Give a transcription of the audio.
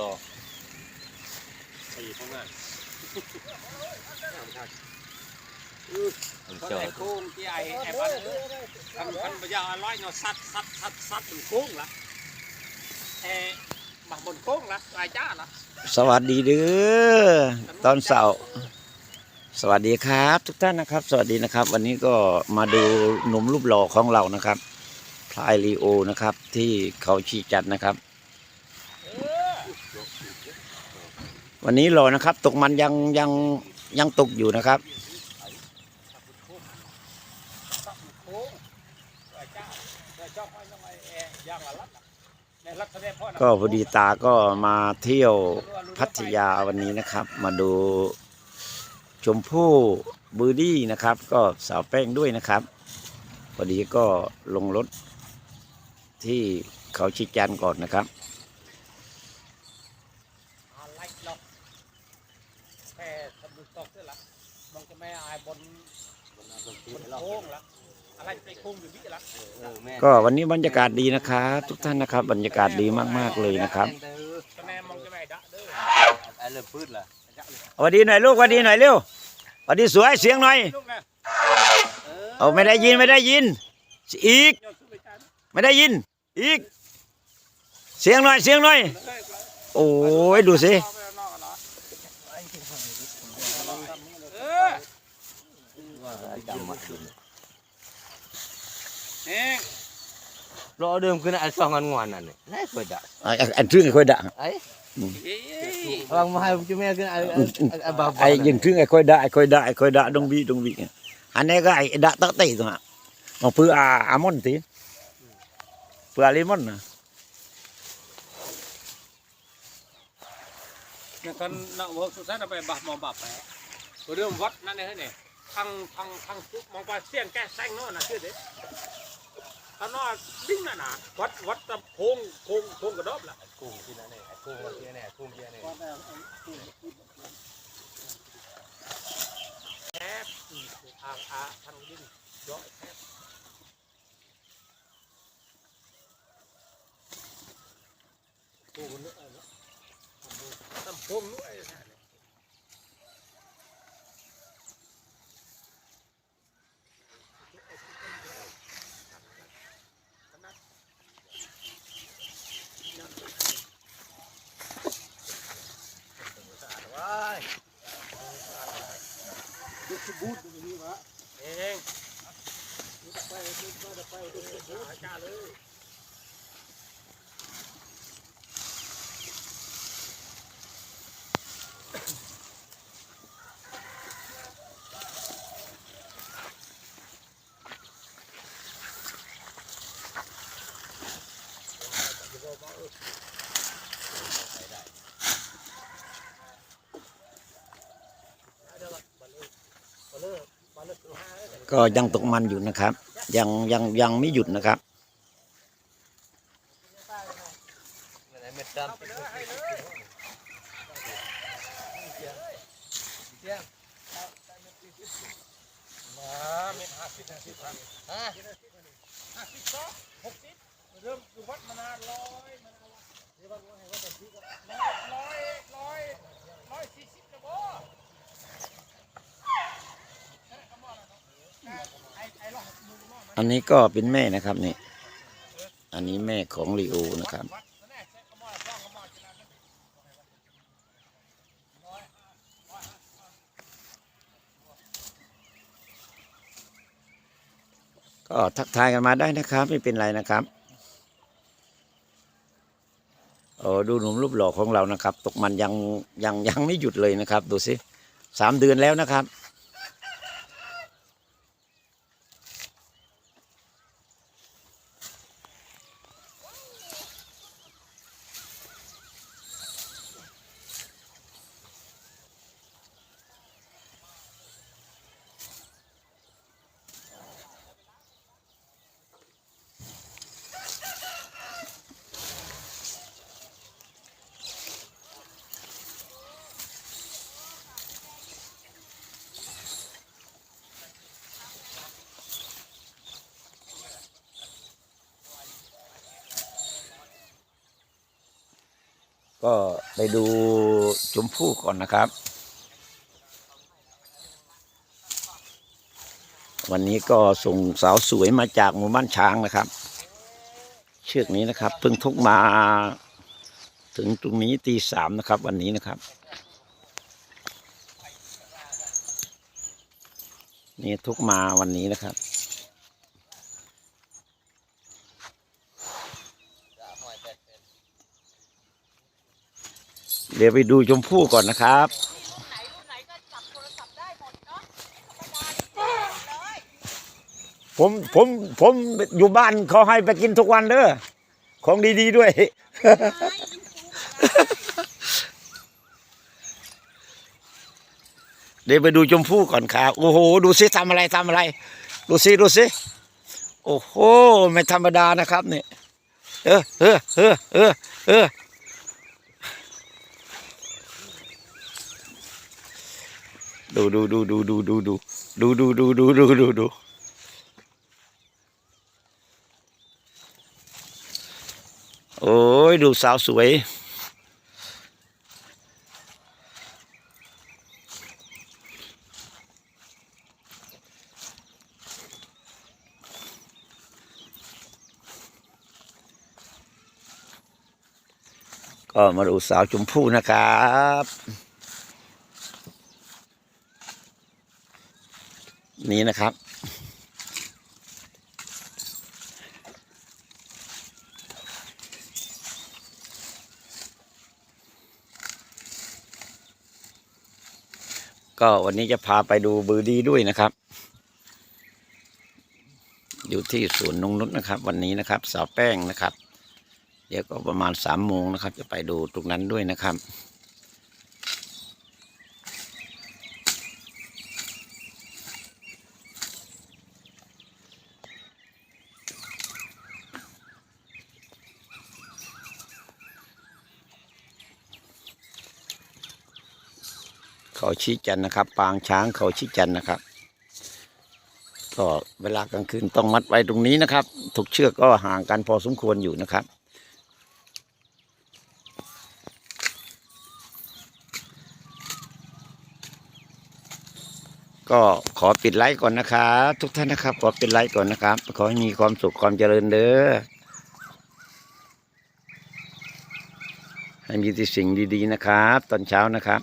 รอสี่ทั้งนั้นผมเขาจอไอ้ดโค้งที่ไอ้ไอ้บ้านเออทำพันประยาอร่อยเนาะซัดซัดซัดซัดบนโค้งละเอ้มาบนโค้งละไอ้จ้าละสวัสดีเด้อตอนเสาร์สวัสดีครับ ทุกท่านนะครับ สวัสดีนะครับ วันนี้ก็มาดูหนุ่มรูปหล่อของเรานะครับพลายลีโอนะครับ ที่เขาชี้จัดนะครับ วันนี้หล่อนะครับ ตกมันยังยังยังตกอยู่นะครับ ก็พอดีตาก็มาเที่ยวพัทยาวันนี้นะครับ มาดูชมพู่บูดี้นะครับ ก็สาวแป้งด้วยนะครับพอดีก็ลงรถที่เขาชิจันก่อนนะครับ อะไรหรอกแค่ทำดูตอกเสียละมันก็ไม่อายบนบนโค้งละอะไรไปโค้งอยู่นี่ละก็วันนี้บรรยากาศดีนะครับทุกท่านนะครับ บรรยากาศดีมากๆเลยนะครับคะแนนมองจะไม่ดะเด้อไอ้เริ่มพืชละสวัสดีหน่อยลูกสวัสดีหน่อยเร็วสวัสดีสวยเสียงหน่อยลูกนะเอาไม่ได้ยินไม่ได้ยิน อีกยอดสุดไปจ้าไม่ได้ยิน อีก เสียงหน่อยเสียงหน่อย โอ้ยดูสิ รอเดิมคือไอ้สองอันงอนนั่นนี่ไอ้เปิดอะไอ้อ้ไอ้ทึ่งค่อยด่าไอ้เอ๊ะวางมาให้จุ๊แม่คือไอ้ไอ้บไอ้ยังทึ่งไอ้ค่อยด่าไอ้ค่อยด่าไอ้ค่อยด่าดงบีดงบีอันนี้ก็ไอ้ด่าตะเตะตรงนั้นมาเพื่ออามอนทีเพื่ออาเลมอนนะ เนี่ยกันนักเวิร์กสุดท้ายเราไปบักมองบักไปเรื่องวัดนั่นเองเนี่ยทางทางทางปุ๊บมองไปเสียงแก้แซงโน่นนะเชื่อเด็ตอนนอดิ้งน่ะนะวัดวัดตะโพงโพงโพงกระดอบละ กุ้งที่นั่นนี่ไอ้กุ้งที่นั่นกุ้งที่นั่น แคบทางอาทางดิ้งเยอะแคบโอ้โหนึกอะไรนะตะโพงนู้นไอ้นั่น สบูดนี่วะเองไปไปไปไปไปจ้าเลยมาเลยมาเลยตัวห้าเลย ก็ยังตกมันอยู่นะครับ ยังยังยังไม่หยุดนะครับเริ่มอยู่วัดมานานร้อยมานานเดี๋ยวว่าให้ว่าแต่ที่ก็ร้อยร้อยร้อยสี่สิบกระบอก อันนี้ก็เป็นแม่นะครับนี่ อันนี้แม่ของลีโอนะครับ ก็ทักทายกันมาได้นะครับ ไม่เป็นไรนะครับโอ้ดูหนุ่มรูปหล่อของเรานะครับ ตกมันยังยังยังไม่หยุดเลยนะครับ ดูสิสามเดือนแล้วนะครับ ก็ไปดูชมพู่ก่อนนะครับ วันนี้ก็ส่งสาวสวยมาจากหมู่บ้านช้างนะครับ เชือกนี้นะครับเพิ่งทุกมาถึงตรงนี้ตีสามนะครับ วันนี้นะครับ นี่ทุกมาวันนี้นะครับ เดี๋ยวไปดูชมพู่ก่อนนะครับผมผมผมอยู่บ้านเขาให้ไปกินทุกวันเด้อของดีๆด้วย เดี๋ยวไปดูชมพู่ก่อนครับ โอ้โห ดูสิทำอะไรทำอะไร ดูสิดูสิโอ้โห ไม่ธรรมดานะครับเนี่ยเออเออเออเออเออ ดูดูดูดูดูดูดูดูดูดูดูดูดูดูโอ้ยดูสาวสวย ก็มาดูสาวชมพู่นะครับ นี่นะครับ ก็วันนี้จะพาไปดูบือดีด้วยนะครับ อยู่ที่สวนนงนุษนะครับ วันนี้นะครับสาวแป้งนะครับ เดี๋ยวก็ประมาณสามโมงนะครับ จะไปดูตรงนั้นด้วยนะครับ เขาชี้จันนะครับ ปางช้างเขาชี้จันนะครับ ก็เวลากลางคืนต้องมัดไว้ตรงนี้นะครับทุกเชือกก็ห่างกันพอสมควรอยู่นะครับ ก็ขอปิดไลค์ก่อนนะครับทุกท่านนะครับ ขอปิดไลค์ก่อนนะครับ ขอให้มีความสุขความเจริญเด้อให้มีแต่สิ่งดี ๆ นะครับ ตอนเช้านะครับ